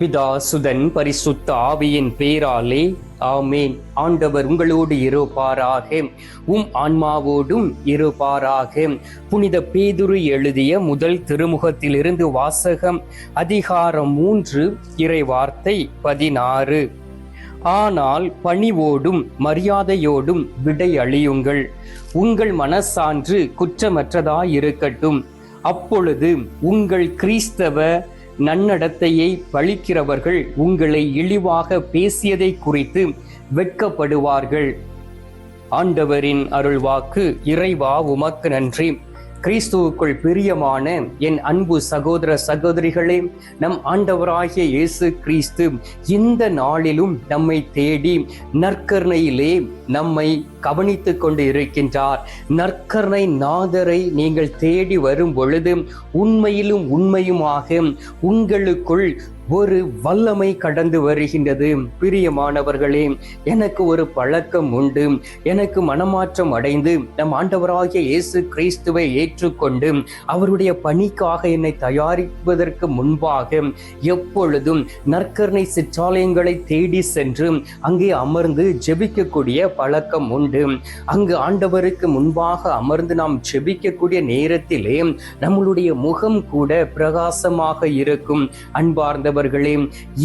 பிதா சுதன் பரிசுத்த ஆவியின் பேராலே ஆமேன். ஆண்டவர் உங்களோடு இருப்பாராக. உம் ஆன்மாவோடும் இருப்பாராக. புனித பேதுரு எழுதிய முதல் திருமுகத்திலிருந்து வாசகம் அதிகாரம் மூன்று இறை வார்த்தை பதினாறு. ஆனால் பணிவோடும் மரியாதையோடும் விடை அழியுங்கள். உங்கள் மனசான்று குற்றமற்றதாயிருக்கட்டும். அப்பொழுது உங்கள் கிறிஸ்தவ நன்னடத்தையை பழிக்கிறவர்கள் உங்களை இழிவாக பேசியதை குறித்து வெட்கப்படுவார்கள். ஆண்டவரின் அருள்வாக்கு இறைவா உமக்கு நன்றி. கிறிஸ்துவுக்குள் பிரியமான என் அன்பு சகோதர சகோதரிகளே நம் ஆண்டவராகிய இயேசு கிறிஸ்து இந்த நாளிலும் நம்மை தேடி நற்கருணையிலே நம்மை கவனித்து கொண்டு இருக்கின்றார் நற்கரணை நாதரை நீங்கள் தேடி வரும் பொழுது உண்மையிலும் உண்மையுமாக உங்களுக்குள் ஒரு வல்லமை கடந்து வருகின்றது. பிரியமானவர்களே எனக்கு ஒரு பழக்கம் உண்டு. எனக்கு மனமாற்றம் அடைந்து நம் ஆண்டவராகிய இயேசு கிறிஸ்துவை ஏற்றுக்கொண்டு அவருடைய பணிக்காக என்னை தயாரிப்பதற்கு முன்பாக எப்பொழுதும் நற்கரணை சிற்றாலயங்களை தேடி சென்று அங்கே அமர்ந்து ஜெபிக்கக்கூடிய பழக்கம் உண்டு. உண்டு. அங்கு ஆண்டவருக்கு முன்பாக அமர்ந்து நாம் செபிக்கக்கூடிய நேரத்திலே நம்மளுடைய முகம் கூட பிரகாசமாக இருக்கும். அன்பார்ந்தவர்களே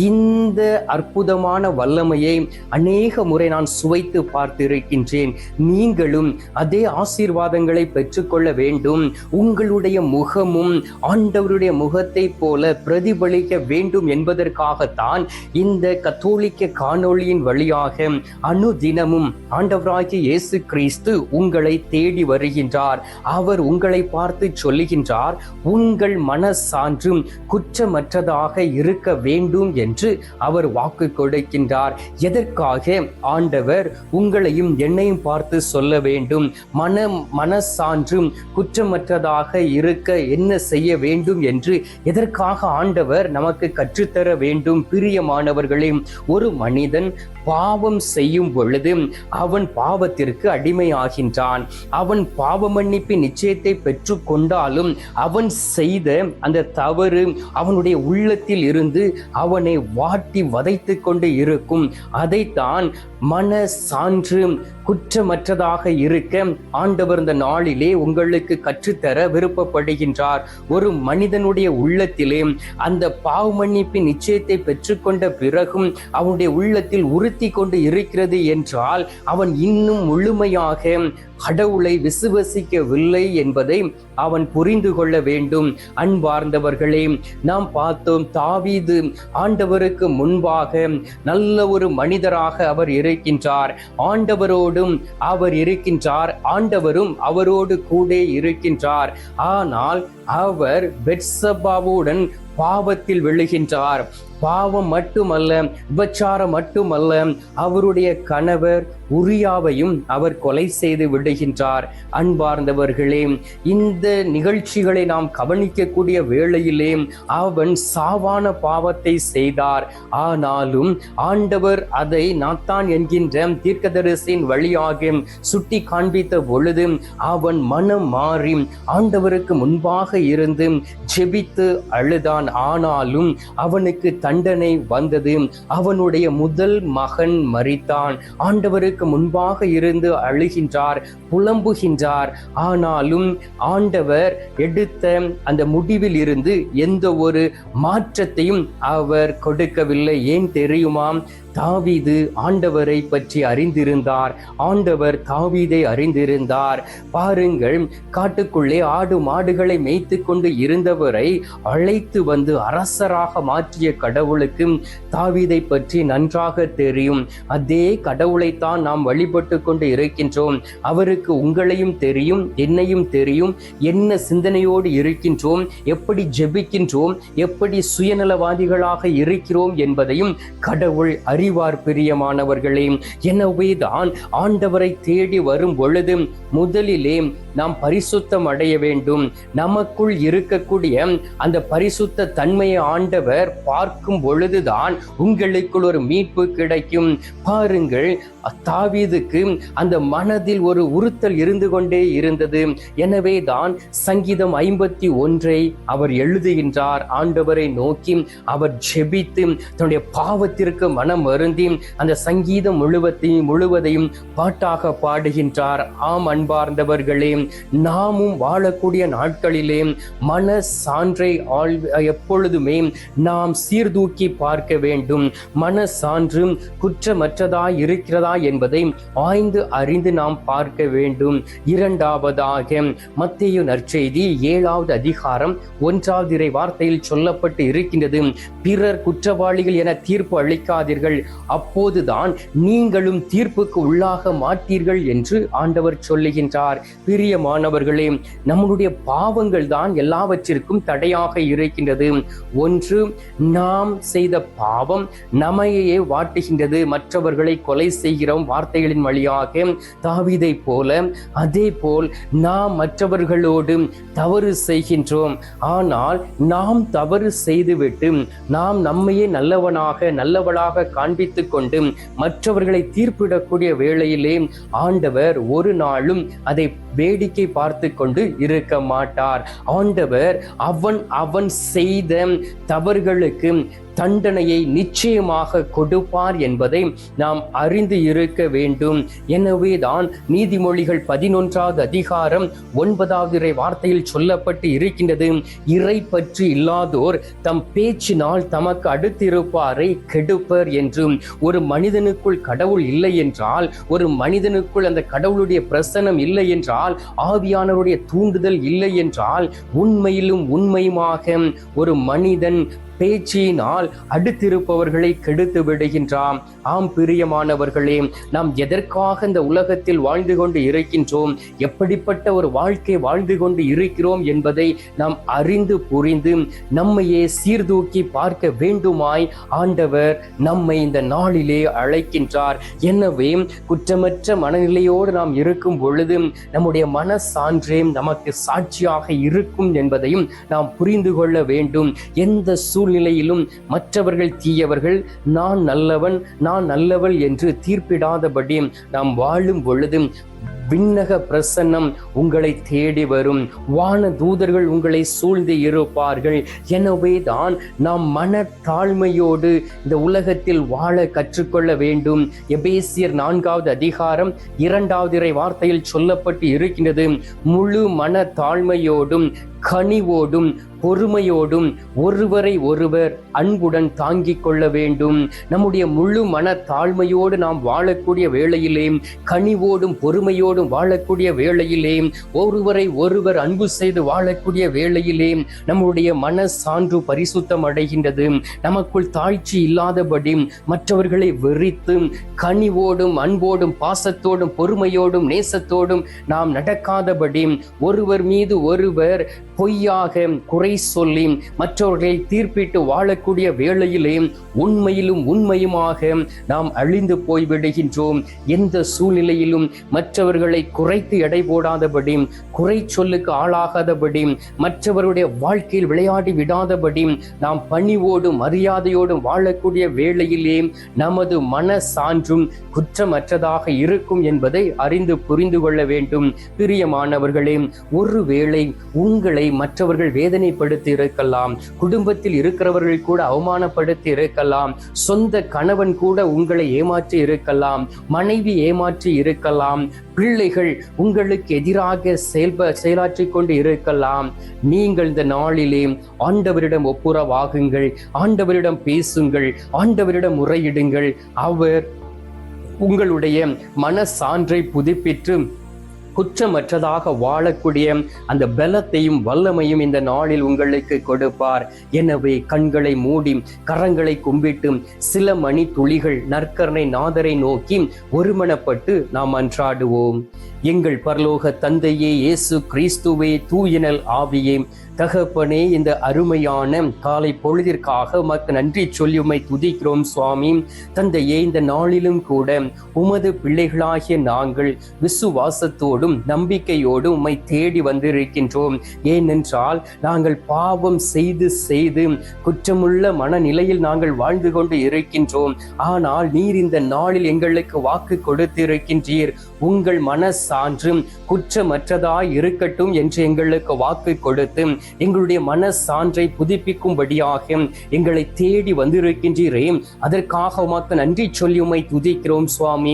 இந்த அற்புதமான வல்லமையை அநேக முறை நான் சுவைத்து பார்த்திருக்கின்றேன். நீங்களும் அதே ஆசீர்வாதங்களை பெற்றுக்கொள்ள வேண்டும். உங்களுடைய முகமும் ஆண்டவருடைய முகத்தை போல பிரதிபலிக்க வேண்டும் என்பதற்காகத்தான் இந்த கத்தோலிக்க காணொளியின் வழியாக அனுதினமும் ஆண்டவராகிய இயேசு கிறிஸ்து உங்களை தேடி வருகின்றார். அவர் உங்களை பார்த்து சொல்லுகின்றார் உங்கள் மனசான்றும் குற்றமற்றதாக இருக்க வேண்டும் என்று அவர் வாக்கு கொடுக்கின்றார். எதற்காக? ஆண்டவர் உங்களையும் என்னையும் பார்த்து சொல்ல வேண்டும். மன மனசான்றும் குற்றமற்றதாக இருக்க என்ன செய்ய வேண்டும் என்று எதற்காக ஆண்டவர் நமக்கு கற்றுத்தர வேண்டும்? பிரியமானவர்களே ஒரு மனிதன் பாவம் செய்யும் பொழுது அவன் பாவ பாவத்திற்கு அடிமையாகின்றான். அவன் பாவ மன்னிப்பின் நிச்சயத்தை பெற்று கொண்டாலும் அவன் செய்த அந்த தவறு அவனுடைய உள்ளத்தில் இருந்து அவனை வாட்டி வதைத்து கொண்டு இருக்கும். அதைத்தான் மன சான்று குற்றமற்றதாக இருக்க ஆண்டவர் இந்த நாளிலே உங்களுக்கு கற்றுத்தர விருப்பப்படுகின்றார். ஒரு மனிதனுடைய உள்ளத்திலே அந்த பாவ மன்னிப்பின் நிச்சயத்தை பெற்றுக்கொண்ட பிறகும் அவனுடைய உள்ளத்தில் உறுத்தி கொண்டு இருக்கிறது என்றால் அவன் இன்னும் முழுமையாக கடவுளை விசுவசிக்கவில்லை என்பதை அவன் புரிந்து கொள்ள வேண்டும். அன்பார்ந்தவர்களே நாம் பார்த்தோம் தாவீது ஆண்டவருக்கு முன்பாக நல்ல ஒரு மனிதராக அவர் இருக்கின்றார். ஆண்டவரோடும் அவர் இருக்கின்றார். ஆண்டவரும் அவரோடு கூட இருக்கின்றார். ஆனால் அவர் பெட்சபாவுடன் பாவத்தில் விழுகின்றார். பாவம் மட்டுமல்ல விபச்சாரம் மட்டுமல்ல அவருடைய கணவர் உரியாவையும் அவர் கொலை செய்து விடுகின்றார். அன்பார்ந்தவர்களே இந்த நிகழ்ச்சிகளை நாம் கவனிக்கக்கூடிய வேளையிலே அவன் சாவான பாவத்தை செய்தார். ஆனாலும் ஆண்டவர் அதை நாத்தான் என்கின்ற தீர்க்கதரிசியின் வழியாக சுட்டி காண்பித்த பொழுது அவன் மனம் மாறி ஆண்டவருக்கு முன்பாக இருந்து ஜெபித்து அழுதான். ஆனாலும் அவனுக்கு தண்டனை வந்தது. அவனுடைய முதல் மகன் மறித்தான் ஆண்டவருக்கு முன்பாக இருந்து அழுகின்றார் புலம்புகின்றார். ஆனாலும் ஆண்டவர் எடுத்த அந்த முடிவில் இருந்து எந்த ஒரு மாற்றத்தையும் அவர் கொடுக்கவில்லை. ஏன் தெரியுமா? தாவீது ஆண்டவரை பற்றி அறிந்திருந்தார். ஆண்டவர் தாவீதை அறிந்திருந்தார். பாருங்கள் காட்டுக்குள்ளே ஆடு மாடுகளை மேய்த்து கொண்டு இருந்தவரை அழைத்து வந்து அரசராக மாற்றிய கடவுளுக்கு தாவீதை பற்றி நன்றாக தெரியும். அதே கடவுளைத்தான் நாம் வழிபட்டு கொண்டு இருக்கின்றோம். அவருக்கு உங்களையும் தெரியும் என்னையும் தெரியும். என்ன சிந்தனையோடு இருக்கின்றோம் எப்படி ஜெபிக்கின்றோம் எப்படி சுயநலவாதிகளாக இருக்கிறோம் என்பதையும் கடவுள் அறி அறிவார் பிரியமானவர்களே எனவே தான் ஆண்டவரை தேடி வரும் பொழுது முதலிலே நாம் பரிசுத்தம் அடைய வேண்டும். நமக்குள் இருக்கக்கூடிய அந்த பரிசுத்த தன்மையை ஆண்டவர் பார்க்கும் பொழுதுதான் உங்களுக்குள் ஒரு மீட்பு கிடைக்கும். பாருங்கள் தாவீதுக்கு அந்த மனதில் ஒரு உறுத்தல் இருந்து கொண்டே இருந்தது. எனவே தான் சங்கீதம் ஐம்பத்தி ஒன்றை அவர் எழுதுகின்றார். ஆண்டவரை நோக்கி அவர் ஜெபித்து தன்னுடைய பாவத்திற்கு மனம் வருந்தி அந்த சங்கீதம் முழுவதையும் முழுவதையும் பாட்டாக பாடுகின்றார். ஆம் அன்பார்ந்தவர்களே நாமும் வாழக்கூடிய நாட்களிலே மன சான்றை ஆள் எப்பொழுதுமே நாம் சீர்தூக்கி பார்க்க வேண்டும். மன சான்று குற்றமற்றதாய் இருக்கிறதா என்பதை ஆய்ந்து அறிந்து நாம் பார்க்க வேண்டும். இரண்டாவதாக மத்திய நற்செய்தி ஏழாவது அதிகாரம் ஒன்றாவது இறை வார்த்தையில் சொல்லப்பட்டு இருக்கின்றது பிறர் குற்றவாளிகள் என தீர்ப்பு அளிக்காதீர்கள். அப்போதுதான் நீங்களும் தீர்ப்புக்கு உள்ளாக மாட்டீர்கள் என்று ஆண்டவர் சொல்லுகின்றார். பிரியமானவர்களே நம்முடைய பாவங்கள் தான் எல்லாவற்றிற்கும் தடையாக இருக்கின்றது. ஒன்று நாம் செய்த பாவம் நம்மையே வாட்டுகின்றது. மற்றவர்களை கொலை செய்கிறோம் வார்த்தைகளின் வழியாக. தாவிதை போல அதே போல் நாம் மற்றவர்களோடு தவறு செய்கின்றோம். ஆனால் நாம் தவறு செய்துவிட்டு நாம் நம்மையே நல்லவனாக நல்லவளாக காண்பித்துக் கொண்டு மற்றவர்களை தீர்ப்பிடக்கூடிய வேளையிலே ஆண்டவர் ஒரு நாளும் அதை வேடிக்கை பார்த்து கொண்டு இருக்க மாட்டார். ஆண்டவர் அவன் அவன் செய்த தவறுகளுக்கு தண்டனையை நிச்சயமாக கொடுப்பார் என்பதை நாம் அறிந்து இருக்க வேண்டும். எனவே தான் நீதிமொழிகள் பதினொன்றாவது அதிகாரம் ஒன்பதாவது இறை வார்த்தையில் சொல்லப்பட்டு இருக்கின்றது. இறை பற்றி இல்லாதோர் தம் பேச்சினால் தமக்கு அடுத்திருப்பாரை கெடுப்பர் என்றும் ஒரு மனிதனுக்குள் கடவுள் இல்லை என்றால் ஒரு மனிதனுக்குள் அந்த கடவுளுடைய பிரசனம் இல்லை என்றால் ஆவியானவருடைய தூண்டுதல் இல்லை என்றால் உண்மையிலும் உண்மையுமாக ஒரு மனிதன் பேச்சினால் அடுத்திருப்பவர்களை கெடுத்து விடுகின்றான் ஆம் பிரியமானவர்களே நாம் எதற்காக இந்த உலகத்தில் வாழ்ந்து கொண்டு இருக்கின்றோம்? எப்படிப்பட்ட ஒரு வாழ்க்கை வாழ்ந்து கொண்டு இருக்கிறோம் என்பதை நாம் அறிந்து புரிந்து நம்மையே சீர்தூக்கி பார்க்க வேண்டுமாய் ஆண்டவர் நம்மை இந்த நாளிலே அழைக்கின்றார். எனவே குற்றமற்ற மனநிலையோடு நாம் இருக்கும் பொழுது நம்முடைய மனசான்றே நமக்கு சாட்சியாக இருக்கும் என்பதையும் நாம் புரிந்து கொள்ள வேண்டும். எந்த சூழ்நிலையிலும் மற்றவர்கள் தீயவர்கள் நான் நல்லவன் நான் நல்லவள் என்று தீர்ப்பிடாதபடி நாம் வாழும் பொழுது விண்ணக பிரசன்னம் உங்களை தேடி வரும். வான தூதர்கள் உங்களை சூழ்ந்து இருப்பார்கள். எனவே தான் நாம் மன தாழ்மையோடு இந்த உலகத்தில் வாழ கற்றுக்கொள்ள வேண்டும். எபேசியர் நான்காவது அதிகாரம் இரண்டாவது இறை வார்த்தையில் சொல்லப்பட்டு இருக்கின்றது. முழு மன தாழ்மையோடும் கனிவோடும் பொறுமையோடும் ஒருவரை ஒருவர் அன்புடன் தாங்கிக் கொள்ள வேண்டும். நம்முடைய முழு மன தாழ்மையோடு நாம் வாழக்கூடிய வேளையிலே கனிவோடும் பொறுமையோடும் வாழக்கூடிய வேளையிலே ஒருவரை ஒருவர் அன்பு செய்து வாழக்கூடிய வேளையிலே நம்முடைய மன சான்று பரிசுத்தம் அடைகின்றது. நமக்குள் தாழ்ச்சி இல்லாதபடி மற்றவர்களை வெறித்து கனிவோடும் அன்போடும் பாசத்தோடும் பொறுமையோடும் நேசத்தோடும் நாம் நடக்காதபடி ஒருவர் மீது ஒருவர் பொய்யாக குறை சொல்லி மற்றவர்களை தீர்ப்பிட்டு வாழக்கூடிய வேளையிலே உண்மையிலும் உண்மையுமாக நாம் அழிந்து போய்விடுகின்றோம் எந்த சூழ்நிலையிலும் மற்றவர்களை குறைத்து எடை போடாதபடி குறை சொல்லுக்கு ஆளாகாதபடி மற்றவருடைய வாழ்க்கையில் விளையாடி விடாதபடி நாம் பணிவோடும் மரியாதையோடும் வாழக்கூடிய வேளையிலே நமது மன சான்றும் குற்றமற்றதாக இருக்கும் என்பதை அறிந்து புரிந்து கொள்ள வேண்டும். பிரியமானவர்களே ஒருவேளை உங்களை மற்றவர்கள் வேதனைப்படுத்தி இருக்கலாம். குடும்பத்தில் இருக்கிறவர்கள் கூட அவமானப்படுத்தி இருக்கலாம். சொந்த கணவன் கூட உங்களை ஏமாற்றி இருக்கலாம். மனைவி ஏமாற்றி இருக்கலாம். பிள்ளைகள் உங்களுக்கு எதிராக செயல்ப செயலாற்றி கொண்டு இருக்கலாம். நீங்கள் இந்த நாளிலே ஆண்டவரிடம் ஒப்புரவாகுங்கள். ஆண்டவரிடம் பேசுங்கள். ஆண்டவரிடம் முறையிடுங்கள் அவர் உங்களுடைய மன சான்றை புதுப்பித்து குற்றமற்றதாக வாழக்கூடிய அந்த பலத்தையும் வல்லமையும் இந்த நாளில் உங்களுக்கு கொடுப்பார். எனவே கண்களை மூடி கரங்களை கும்பிட்டு சில மணி துளிகள் நற்கரணை நாதரை நோக்கி ஒருமனப்பட்டு நாம் அன்றாடுவோம். எங்கள் பரலோக தந்தையே இயேசு கிறிஸ்துவே தூயினல் ஆவியே தகப்பனே இந்த அருமையான காலை பொழுதிற்காக உமக்கு நன்றி சொல்லி உமை துதிக்கிறோம் சுவாமி. தந்தையே இந்த நாளிலும் கூட உமது பிள்ளைகளாகிய நாங்கள் விசுவாசத்தோடும் நம்பிக்கையோடும் உம்மை தேடி வந்திருக்கின்றோம். ஏனென்றால் நாங்கள் பாவம் செய்து செய்து குற்றமுள்ள மனநிலையில் நாங்கள் வாழ்ந்து கொண்டு இருக்கின்றோம். ஆனால் நீர் இந்த நாளில் எங்களுக்கு வாக்கு கொடுத்திருக்கின்றீர். உங்கள் மனசான்று குற்றமற்றதாய் இருக்கட்டும் என்று எங்களுக்கு வாக்கு கொடுத்து எங்களுடைய மனசான்றை புதுப்பிக்கும்படியாக எங்களை தேடி வந்திருக்கின்றீரே. அதற்காக உமக்கு நன்றி சொல்லி உமை துதிக்கிறோம் சுவாமி.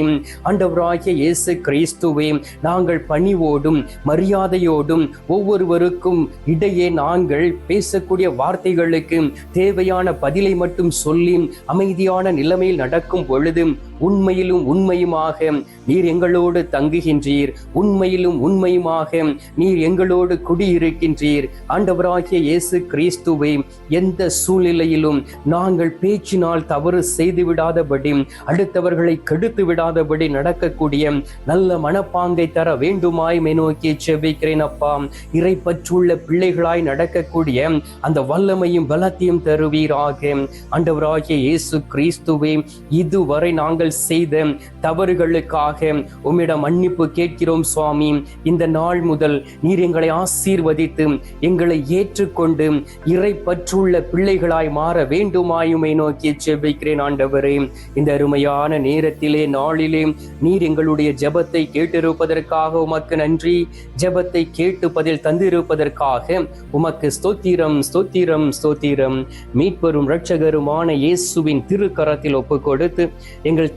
ஆண்டவராகிய இயேசு கிறிஸ்துவே நாங்கள் பணிவோடும் மரியாதையோடும் ஒவ்வொருவருக்கும் இடையே நாங்கள் பேசக்கூடிய வார்த்தைகளுக்கு தேவையான பதிலை மட்டும் சொல்லி அமைதியான நிலைமையில் நடக்கும் பொழுது உண்மையிலும் உண்மையுமாக நீர் எங்களோடு தங்குகின்றீர். உண்மையிலும் உண்மையுமாக நீர் எங்களோடு குடியிருக்கின்றீர். ஆண்டவராகிய இயேசு கிறிஸ்துவை எந்த சூழ்நிலையிலும் நாங்கள் பேச்சினால் தவறு செய்து விடாதபடி அடுத்தவர்களை கெடுத்து விடாதபடி நடக்கக்கூடிய நல்ல மனப்பாங்கை தர வேண்டுமாய் நோக்கி செபிக்கிறேன் அப்பா. இறை பற்றுள்ள பிள்ளைகளாய் நடக்கக்கூடிய அந்த வல்லமையும் பலத்தையும் தருவீராக. ஆண்டவராகிய இயேசு கிறிஸ்துவை இதுவரை நாங்கள் செய்த தவறுகளுக்காக உம்மிடம் மன்னிப்பு கேட்கிறோம் சுவாமி. இந்த நாள் முதல் நீர் எங்களை ஆசீர்வதித்து எங்களை ஏற்றுக்கொண்டு இறை பற்றுள்ள பிள்ளைகளாய் மாற வேண்டுமாயுமை நோக்கி செபிக்கிறேன் ஆண்டவரே. இந்த அருமையான நேரத்திலே நாளிலே நீர் எங்களுடைய ஜெபத்தை கேட்டிருப்பதற்காக உமக்கு நன்றி. ஜெபத்தை கேட்டு பதில் தந்திருப்பதற்காக உமக்கு ஸ்தோத்திரம் ஸ்தோத்திரம் ஸ்தோத்திரம். மீட்பெரும் இரட்சகருமான இயேசுவின் திருக்கரத்தில் ஒப்பு கொடுத்து எங்கள்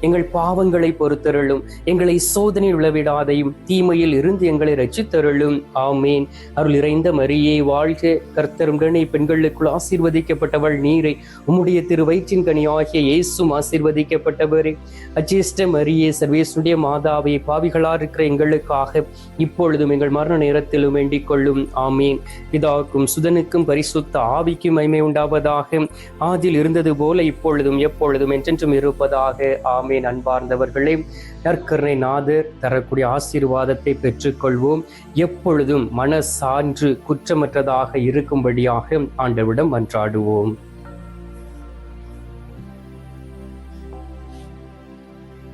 எங்கள் பாவங்களை பொறுத்தருளும். எங்களை சோதனை உளவிடாதையும் தீமையில் இருந்து எங்களை ரச்சித்தருளும் ஆமேன். அருள் இறைந்த மரியே வாழ்க கர்த்தருடனே பெண்களுக்குள் ஆசீர்வதிக்கப்பட்டவள் நீரை. உம்முடைய திரு வயிற்றின் ஆகிய இயேசும் ஆசீர்வதிக்கப்பட்டவரே. அஜேஷ்ட மரியே சர்வேசுடைய மாதாவை பாவிகளா இருக்கிற எங்களுக்காக இப்பொழுதும் எங்கள் மரண நேரத்திலும் வேண்டிக் கொள்ளும். ஆமேன். பிதாவுக்கும் சுதனுக்கும் பரிசுத்த ஆவிக்கும் மைமை உண்டாவதாக. ஆதில் இருந்தது போல இப்பொழுதும் எப்பொழுதும் என்றென்றும் இருப்பதாக. ஆமேன். அன்பார்ந்தவர்களே நற்கருணை நாதர் தரக்கூடிய ஆசீர்வாதத்தை பெற்றுக்கொள்வோம். எப்பொழுதும் மன சான்று குற்றமற்றதாக இருக்கும்படியாக ஆண்டவிடம் மன்றாடுவோம்.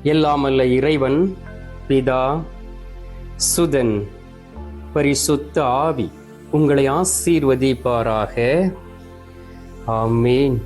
எல்லாமல்ல இறைவன் பிதா சுதன் பரிசுத்த ஆவி உங்களை ஆசீர்வதிப்பாராக. ஆமேன்.